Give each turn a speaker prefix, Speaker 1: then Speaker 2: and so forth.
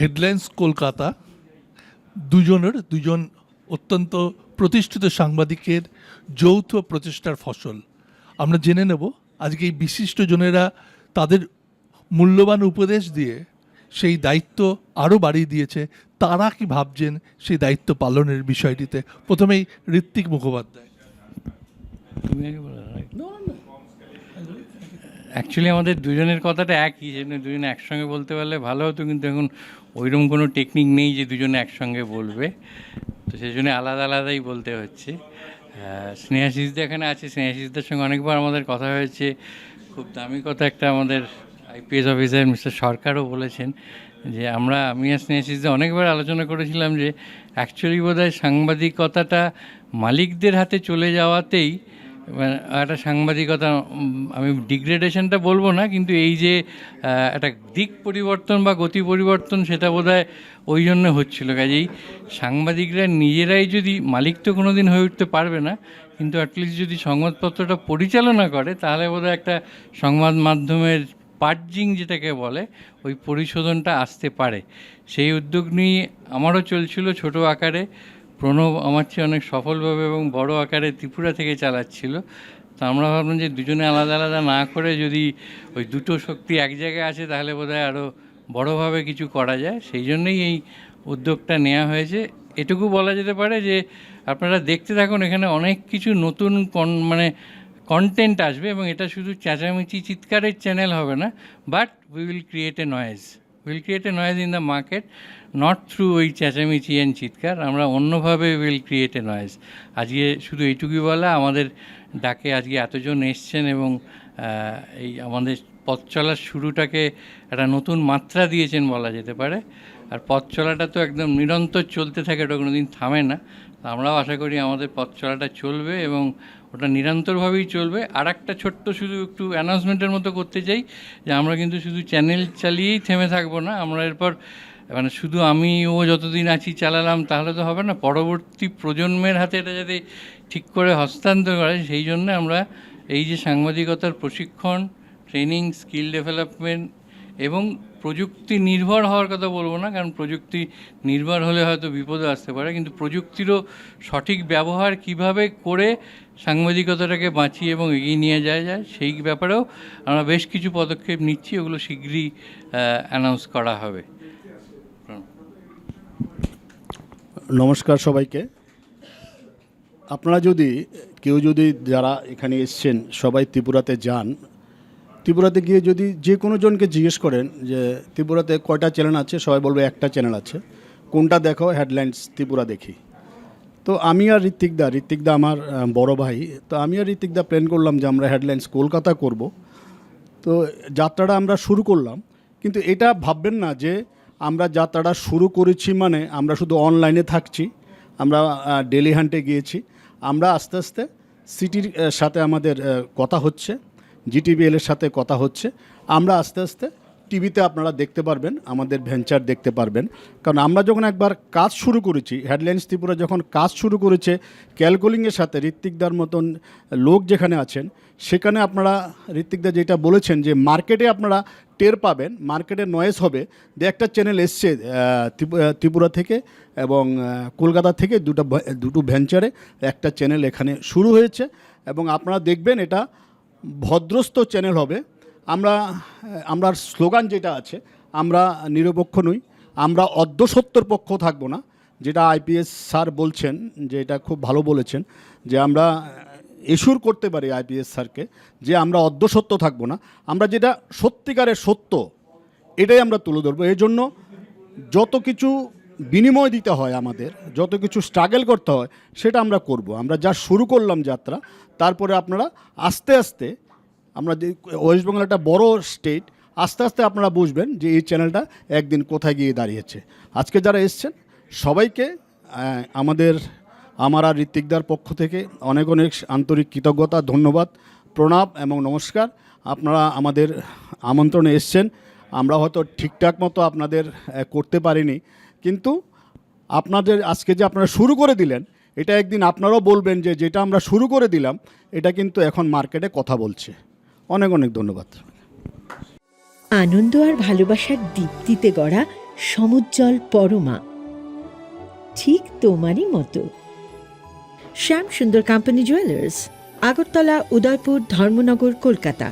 Speaker 1: Headlines Kolkata দুজনের দুজন অত্যন্ত প্রতিষ্ঠিত সাংবাদিকের যৌথ প্রচেষ্টার ফসল। আমরা জেনে নেব আজকে এই বিশিষ্ট জনেরা তাদের মূল্যবান উপদেশ দিয়ে সেই দায়িত্ব আরও বাড়িয়ে দিয়েছে। তারা কি ভাবছেন সেই দায়িত্ব পালনের বিষয়টিতে? প্রথমেই ঋত্বিক মুখোপাধ্যায়।
Speaker 2: অ্যাকচুয়ালি আমাদের দুজনের কথাটা একই সেজন্য দুজনে একসঙ্গে বলতে পারলে ভালো হতো, কিন্তু এখন ওইরকম কোনো টেকনিক নেই যে দুজনে একসঙ্গে বলবে। তো সেই জন্য আলাদা আলাদাই বলতে হচ্ছে। স্নেহাশিসদা এখানে আছে। স্নেহাশিসদার সঙ্গে অনেকবার আমাদের কথা হয়েছে। খুব দামি কথা একটা আমাদের আইপিএস অফিসার মিস্টার সরকারও বলেছেন যে, আমরা, আমি আর স্নেহাশিসদা অনেকবার আলোচনা করেছিলাম যে অ্যাকচুয়ালি বোধহয় সাংবাদিকতাটা মালিকদের হাতে চলে যাওয়াতেই মানে একটা সাংবাদিকতা আমি ডিগ্রেডেশনটা বলব না, কিন্তু এই যে একটা দিক পরিবর্তন বা গতি পরিবর্তন সেটা বোধহয় ওই জন্য হচ্ছিল। কাজেই সাংবাদিকরা নিজেরাই যদি মালিক তো কোনো দিন হয়ে উঠতে পারবে না, কিন্তু অ্যাটলিস্ট যদি সংবাদপত্রটা পরিচালনা করে, তাহলে বোধহয় একটা সংবাদ মাধ্যমের পার্জিং যেটাকে বলে, ওই পরিশোধনটা আসতে পারে। সেই উদ্যোগ নিয়ে আমারও চলছিল ছোট আকারে। প্রণব আমার চেয়ে অনেক সফলভাবে এবং বড় আকারে ত্রিপুরা থেকে চালাচ্ছিল। তো আমরা ভাবলাম যে দুজনে আলাদা আলাদা না করে যদি ওই দুটো শক্তি এক জায়গায় আছে, তাহলে বোধহয় আরও বড়োভাবে কিছু করা যায়। সেই জন্যই এই উদ্যোগটা নেওয়া হয়েছে। এটুকু বলা যেতে পারে যে আপনারা দেখতে থাকুন, এখানে অনেক কিছু নতুন কন মানে কন্টেন্ট আসবে এবং এটা শুধু চেঁচামেচি, চিৎকারের চ্যানেল হবে না but we will create a noise will create a noise in the market not through ওই চেঁচামেচি অ্যান্ড চিৎকার, আমরা অন্যভাবে উইল ক্রিয়েট এ নয়েজ আজকে শুধু এইটুকুই বলা, আমাদের ডাকে আজকে এতজন এসছেন এবং এই আমাদের পথ চলার শুরুটাকে একটা নতুন মাত্রা দিয়েছেন বলা যেতে পারে। আর পথ চলাটা তো একদম নিরন্তর চলতে থাকে, ওটা কোনো দিন থামে না। আমরাও আশা করি আমাদের পথ চলাটা চলবে এবং ওটা নিরন্তরভাবেই চলবে। আর একটা ছোট্ট শুধু একটু অ্যানাউন্সমেন্টের মতো করতে চাই, যে আমরা কিন্তু শুধু চ্যানেল চালিয়েই থেমে থাকব না, আমরা এরপর মানে শুধু আমি, ও যতদিন আছি চালালাম, তাহলে তো হবে না, পরবর্তী প্রজন্মের হাতে এটা যাতে ঠিক করে হস্তান্তর করে সেই জন্য আমরা এই যে সাংবাদিকতার প্রশিক্ষণ ট্রেনিং স্কিল ডেভেলপমেন্ট এবং প্রযুক্তি নির্ভর হওয়ার কথা বলব না, কারণ প্রযুক্তি নির্ভর হলে হয়তো বিপদে আসতে পারে, কিন্তু প্রযুক্তিরও সঠিক ব্যবহার কীভাবে করে সাংবাদিকতাটাকে বাঁচিয়ে এবং এগিয়ে নিয়ে যায় যায়, সেই ব্যাপারেও আমরা বেশ কিছু পদক্ষেপ নিচ্ছি, ওগুলো শীঘ্রই অ্যানাউন্স করা হবে।
Speaker 3: নমস্কার সবাইকে। আপনারা যদি, কেউ যদি যারা এখানে এসছেন, সবাই ত্রিপুরাতে যান ত্রিপুরাতে গিয়ে যদি যে কোনো জনকে জিজ্ঞেস করেন যে, ত্রিপুরাতে কয়টা চ্যানেল আছে? সবাই বলবে একটা চ্যানেল আছে। কোনটা দেখো? হেডলাইন্স ত্রিপুরা দেখি। তো আমি আর ঋত্বিকদা ঋত্বিকদা আমার বড় ভাই। তো আমি আর ঋত্বিকদা প্ল্যান করলাম যে আমরা হেডলাইন্স কলকাতা করব। তো যাত্রাটা আমরা শুরু করলাম। কিন্তু এটা ভাববেন না যে, আমরা যাত্রাটা শুরু করেছি মানে আমরা শুধু অনলাইনে থাকছি। আমরা ডেলি হান্টে গিয়েছি। আমরা আস্তে আস্তে সিটির সাথে আমাদের কথা হচ্ছে। জিটিভিএল এর সাথে কথা হচ্ছে। আমরা আস্তে আস্তে টিভিতে আপনারা দেখতে পারবেন, আমাদের ভেঞ্চার দেখতে পারবেন। কারণ আমরা যখন একবার কাজ শুরু করেছি, হেডলাইন্স ত্রিপুরা যখন কাজ শুরু করেছে ক্যালকুলিংয়ের সাথে ঋত্বিকদার মতন লোক যেখানে আছেন, সেখানে আপনারা ঋত্বিকদা যেটা বলেছেন যে মার্কেটে আপনারা টের পাবেন, মার্কেটে নয়েজ হবে যে একটা চ্যানেল এসছে ত্রিপুরা থেকে এবং কলকাতা থেকে দুটো দুটো ভেঞ্চারে একটা চ্যানেল এখানে শুরু হয়েছে। এবং আপনারা দেখবেন এটা ভদ্রস্থ চ্যানেল হবে। আমরা আমরা স্লোগান যেটা আছে, আমরা নিরপেক্ষ নই, আমরা অর্ধসত্যর পক্ষ থাকব না, যেটা আইপিএস স্যার বলছেন, যে এটা খুব ভালো বলেছেন, যে আমরা এসুর করতে পারি আইপিএস স্যারকে যে আমরা অর্ধসত্য থাকব না। আমরা যেটা সত্যিকারের সত্য, এটাই আমরা তুলে ধরবো। এই জন্য যত কিছু বিনিময় দিতে হয় আমাদের, যত কিছু স্ট্রাগল করতে হয়, সেটা আমরা করব। আমরা যা শুরু করলাম যাত্রা, তারপরে আপনারা আস্তে আস্তে, আমরা যে ওয়েস্ট বেঙ্গল একটা বড় স্টেট আস্তে আস্তে আপনারা বুঝবেন যে এই চ্যানেলটা একদিন কোথায় গিয়ে দাঁড়িয়েছে। আজকে যারা এসছেন, সবাইকে আমাদের আমার আর ঋত্বিকদার পক্ষ থেকে অনেক অনেক আন্তরিক কৃতজ্ঞতা, ধন্যবাদ, প্রণাম এবং নমস্কার। আপনারা আমাদের আমন্ত্রণে এসছেন। আমরা হয়তো ঠিকঠাক মতো আপনাদের করতে পারিনি। কিন্তু আপনাদের আজকে যে আপনারা শুরু করে দিলেন, এটা একদিন আপনারাও বলবেন যে যেটা আমরা শুরু করে দিলাম, এটা কিন্তু এখন মার্কেটে কথা বলছে। অনেক অনেক ধন্যবাদ।
Speaker 4: আনন্দ আর ভালোবাসার দীপ্তিতে গড়া সমুজ্জ্বল পরমা। ঠিক তোমারই মতো। Shyam Sundar company jewellers Agartala, Udaipur, Dharmanagar, Kolkata.